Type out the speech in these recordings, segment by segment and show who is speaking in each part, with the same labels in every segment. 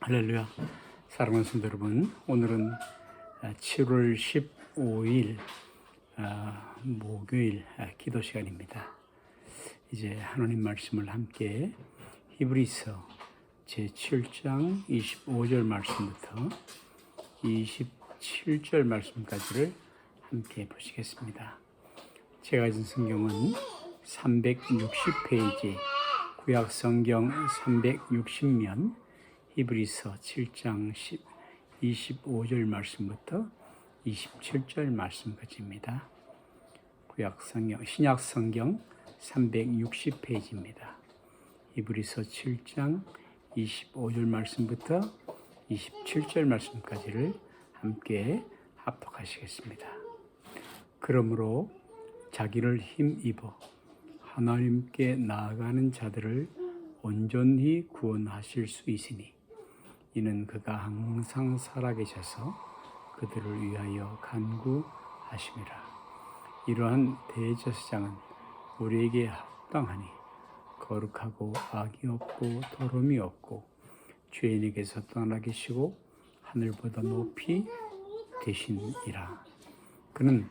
Speaker 1: 할렐루야. 사랑하는 성도 여러분, 오늘은 7월 15일 아, 목요일 아, 기도 시간입니다. 이제 하나님 말씀을 함께 히브리서 제 7장 25절 말씀부터 27절 말씀까지를 함께 보시겠습니다. 제가 가진 성경은 360페이지 구약 성경 360면 히브리서 7장 10, 25절 말씀부터 27절 말씀까지입니다. 구약 성경 신약 성경 360페이지입니다. 히브리서 7장 25절 말씀부터 27절 말씀까지를 함께 합독하시겠습니다. 그러므로 자기를 힘입어 하나님께 나아가는 자들을 온전히 구원하실 수 있으니 이는 그가 항상 살아계셔서 그들을 위하여 간구하심이라. 이러한 대제사장은 우리에게 합당하니 거룩하고 악이 없고 더러움이 없고 죄인에게서 떠나 계시고 하늘보다 높이 되시니라. 그는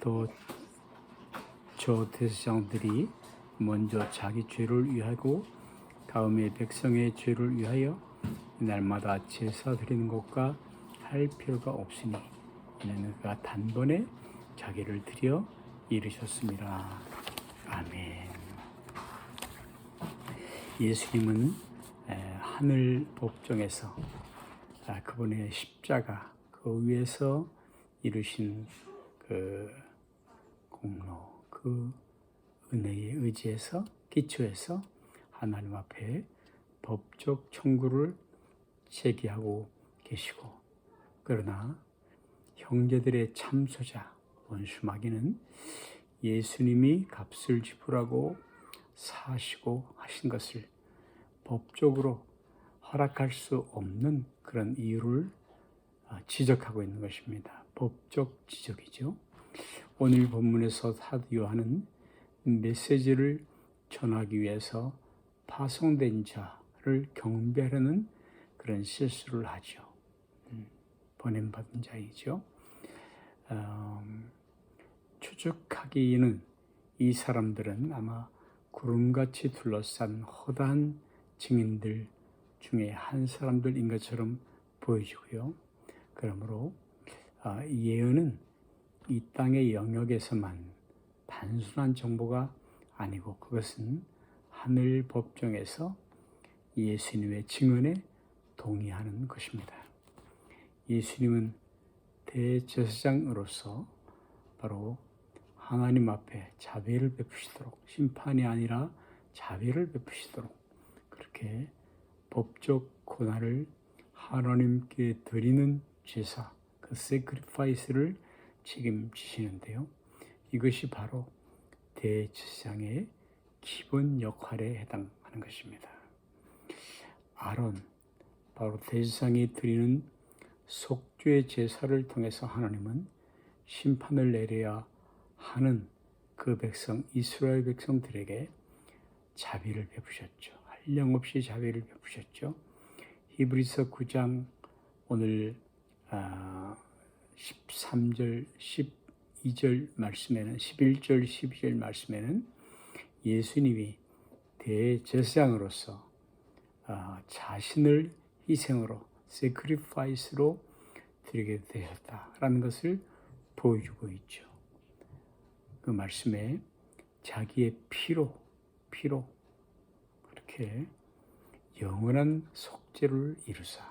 Speaker 1: 또저 대제사장들이 먼저 자기 죄를 위하고 다음에 백성의 죄를 위하여 날마다 제사 드리는 것과 할 필요가 없으니 이는 그가 단번에 자기를 드려 이르셨습니다. 아멘. 예수님은 에, 하늘 법정에서 아, 그분의 십자가 그 위에서 이루신 그 공로 그 은혜에 의지해서 기초해서 하나님 앞에 법적 청구를 제기하고 계시고 그러나 형제들의 참소자 원수 마귀는 예수님이 값을 지불하고 사시고 하신 것을 법적으로 허락할 수 없는 그런 이유를 아, 지적하고 있는 것입니다. 법적 지적이죠. 오늘 본문에서 사도 요한은 메시지를 전하기 위해서 파송된 자 를 경배하는 그런 실수를 하죠. 음, 보냄받은 자이죠. 음, 추측하기에는 이 사람들은 아마 구름같이 둘러싼 허다한 증인들 중에 한 사람들인 것처럼 보여지고요. 그러므로 아, 예언은 이 땅의 영역에서만 단순한 정보가 아니고 그것은 하늘 법정에서 예수님의 증언에 동의하는 것입니다. 예수님은 대제사장으로서 바로 하나님 앞에 자비를 베푸시도록 심판이 아니라 자비를 베푸시도록 그렇게 법적 고난을 하나님께 드리는 제사 그 세크리파이스를 책임지시는데요. 이것이 바로 대제사장의 기본 역할에 해당하는 것입니다. 아론 바로 대제사장이 드리는 속죄 제사를 통해서 하나님은 심판을 내려야 하는 그 백성 이스라엘 백성들에게 자비를 베푸셨죠. 한량없이 자비를 베푸셨죠. 히브리서 9장 오늘 13절 12절 말씀에는 11절 12절 말씀에는 예수님이 대제사장으로서 아, 자신을 희생으로 세크리파이스로 드리게 되셨다라는 것을 보여주고 있죠. 그 말씀에 자기의 피로 피로 그렇게 영원한 속죄를 이루사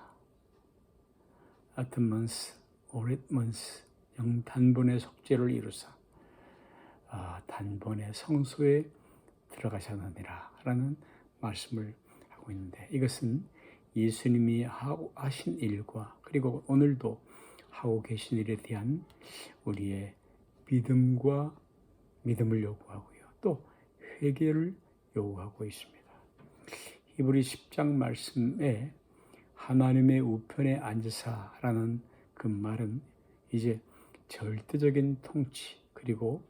Speaker 1: 아트먼스 오랫먼스 영 단번의 속죄를 이루사 아, 단번의 성소에 들어가셨느니라라는 말씀을 하고 있는데 이것은 예수님이 하신 일과 그리고 오늘도 하고 계신 일에 대한 우리의 믿음과 믿음을 요구하고요. 또 회개를 요구하고 있습니다. 히브리 10장 말씀에 하나님의 우편에 앉으사라는 그 말은 이제 절대적인 통치 그리고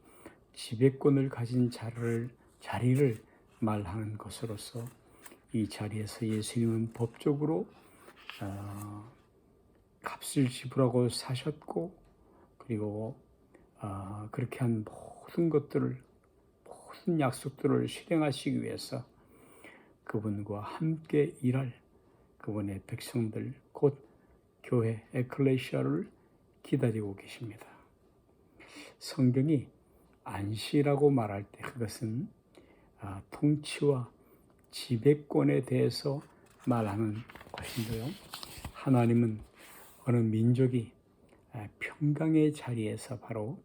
Speaker 1: 지배권을 가진 자를 자리를 말하는 것으로서 이 자리에서 예수님은 법적으로 어, 값을 지불하고 사셨고 그리고 어, 그렇게 한 모든 것들을 모든 약속들을 실행하시기 위해서 그분과 함께 일할 그분의 백성들 곧 교회 에클레시아를 기다리고 계십니다. 성경이 안시라고 말할 때 그것은 아, 통치와 지배권에 대해서 말하는 것인데요. 하나님은 어느 민족이 아, 평강의 자리에서 바로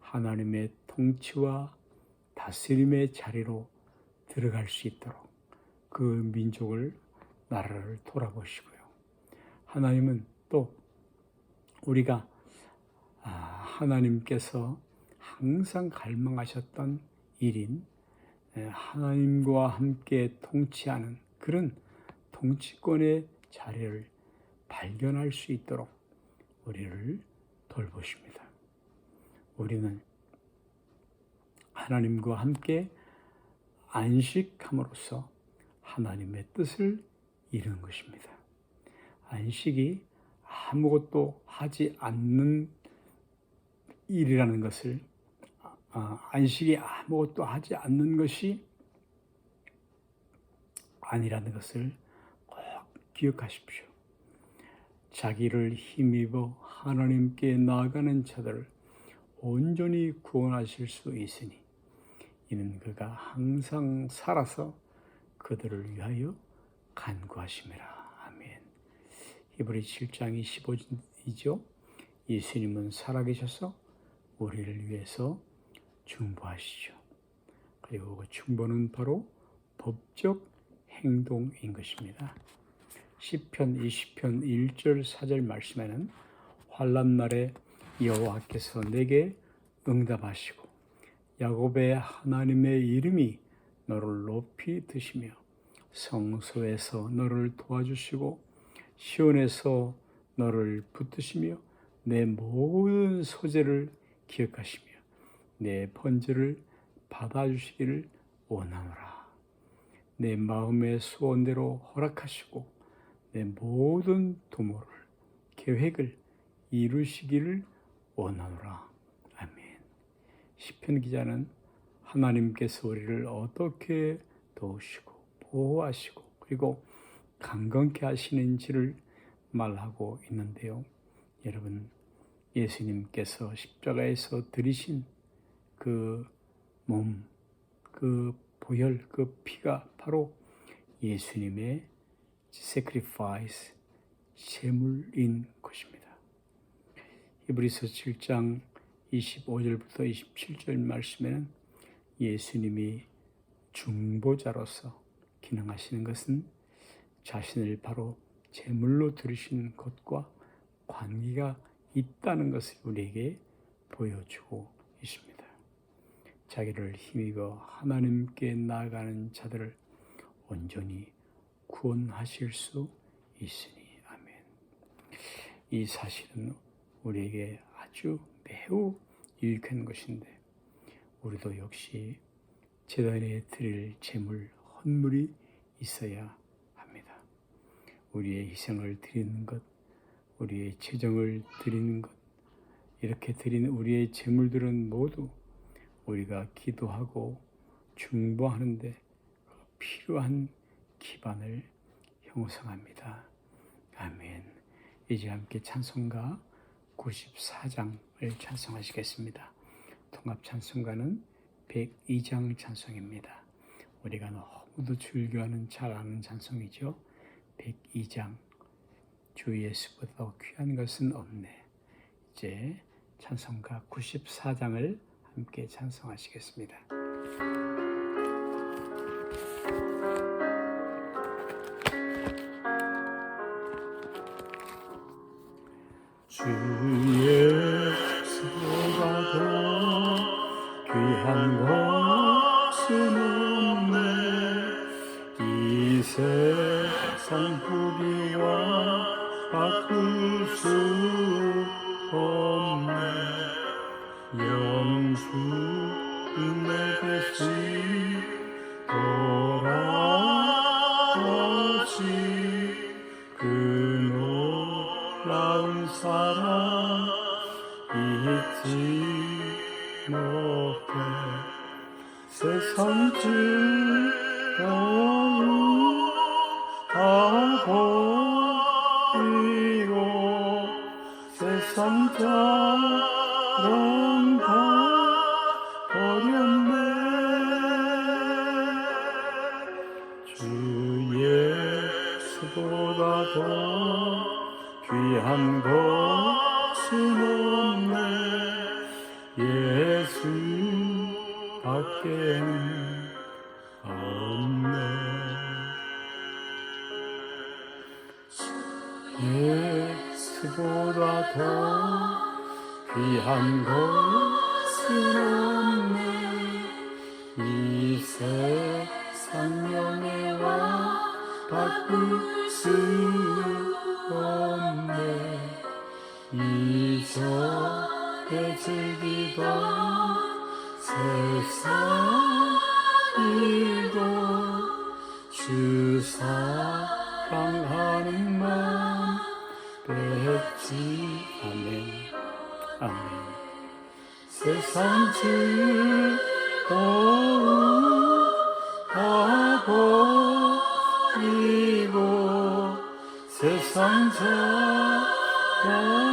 Speaker 1: 하나님의 통치와 다스림의 자리로 들어갈 수 있도록 그 민족을 나라를 돌아보시고요. 하나님은 또 우리가 아, 하나님께서 항상 갈망하셨던 일인 하나님과 함께 통치하는 그런 통치권의 자리를 발견할 수 있도록 우리를 돌보십니다. 우리는 하나님과 함께 안식함으로써 하나님의 뜻을 이루는 것입니다. 안식이 아무것도 하지 않는 일이라는 것을 아, 안식이 아무것도 하지 않는 것이 아니라는 것을 꼭 기억하십시오. 자기를 힘입어 하나님께 나아가는 자들을 온전히 구원하실 수 있으니 이는 그가 항상 살아서 그들을 위하여 간구하심이라. 아멘. 히브리 7장 25이죠. 예수님은 살아계셔서 우리를 위해서 중보하시죠. 그리고 그 중보는 바로 법적 행동인 것입니다. 시편 20편 1절 4절 말씀에는 환란 날에 여호와께서 내게 응답하시고 야곱의 하나님의 이름이 너를 높이 드시며 성소에서 너를 도와주시고 시온에서 너를 붙드시며 내 모든 소재를 기억하시며 내 번제를 받아주시기를 원하노라. 내 마음의 소원대로 허락하시고 내 모든 도모를 계획을 이루시기를 원하노라. 아멘. 시편 기자는 하나님께서 우리를 어떻게 도우시고 보호하시고 그리고 강건케 하시는지를 말하고 있는데요. 여러분 예수님께서 십자가에서 들이신 그 몸, 그 보혈, 그 피가 바로 예수님의 sacrifice, 제물인 것입니다. 히브리서 7장 25절부터 27절 말씀에는 예수님이 중보자로서 기능하시는 것은 자신을 바로 제물로 들으신 것과 관계가 있다는 것을 우리에게 보여주고 있습니다. 자기를 힘입어 하나님께 나아가는 자들을 온전히 구원하실 수 있으니 아멘. 이 사실은 우리에게 아주 매우 유익한 것인데 우리도 역시 재단에 드릴 제물 헌물이 있어야 합니다. 우리의 희생을 드리는 것, 우리의 재정을 드리는 것, 이렇게 드리는 우리의 제물들은 모두 우리가 기도하고 중보하는데 필요한 기반을 형성합니다. 아멘. 이제 함께 찬송가 94장을 찬송하시겠습니다. 통합 찬송가는 102장 찬송입니다. 우리가 너무도 즐겨하는 잘 아는 찬송이죠. 102장 주 예수보다 더 귀한 것은 없네. 이제 찬송가 94장을 함께 찬송하시겠습니다. 주의 더 귀한 것 예수보다 더 귀한 것은 없네. 예수 밖에는 없네. 예수보다 더 귀한 것은 없네 아멘. 세상 즐거움 다 버리고 세상 자랑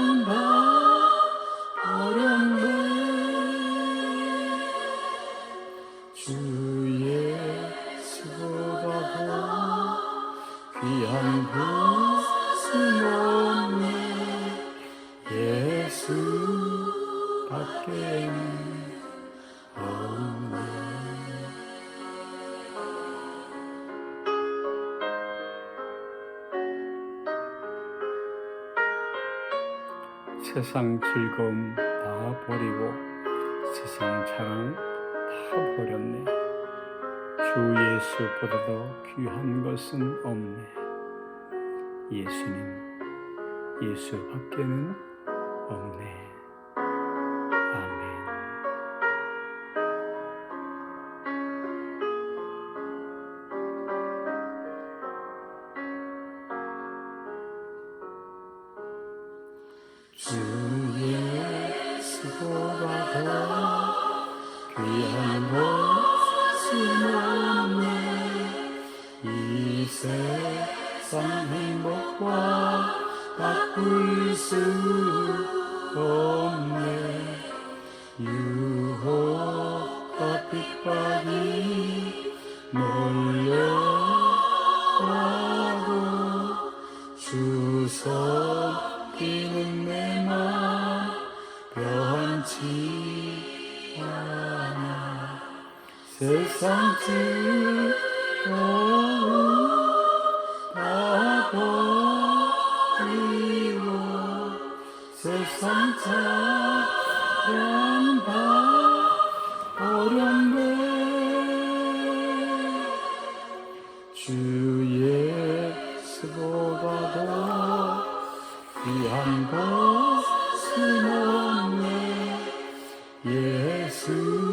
Speaker 1: 세상 즐거움 다 버리고 세상 자랑 다 버렸네. 주 예수보다도 귀한 것은 없네. 예수님 예수 밖에는 없네 세상 다 버리고 세상 자랑 다 버렸네 주 예수보다 더 귀한 것은 없네. 예수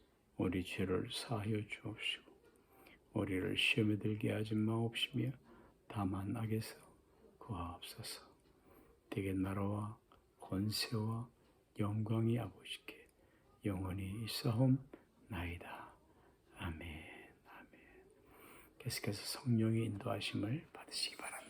Speaker 1: 우리 죄를 사하여 주옵시고 우리를 시험에 들게 하지 마옵시며 다만 악에서 구하옵소서. 대개 나라와 권세와 영광이 아버지께 영원히 있사옵나이다. 아멘 아멘. 계속해서 성령의 인도하심을 받으시기 바랍니다.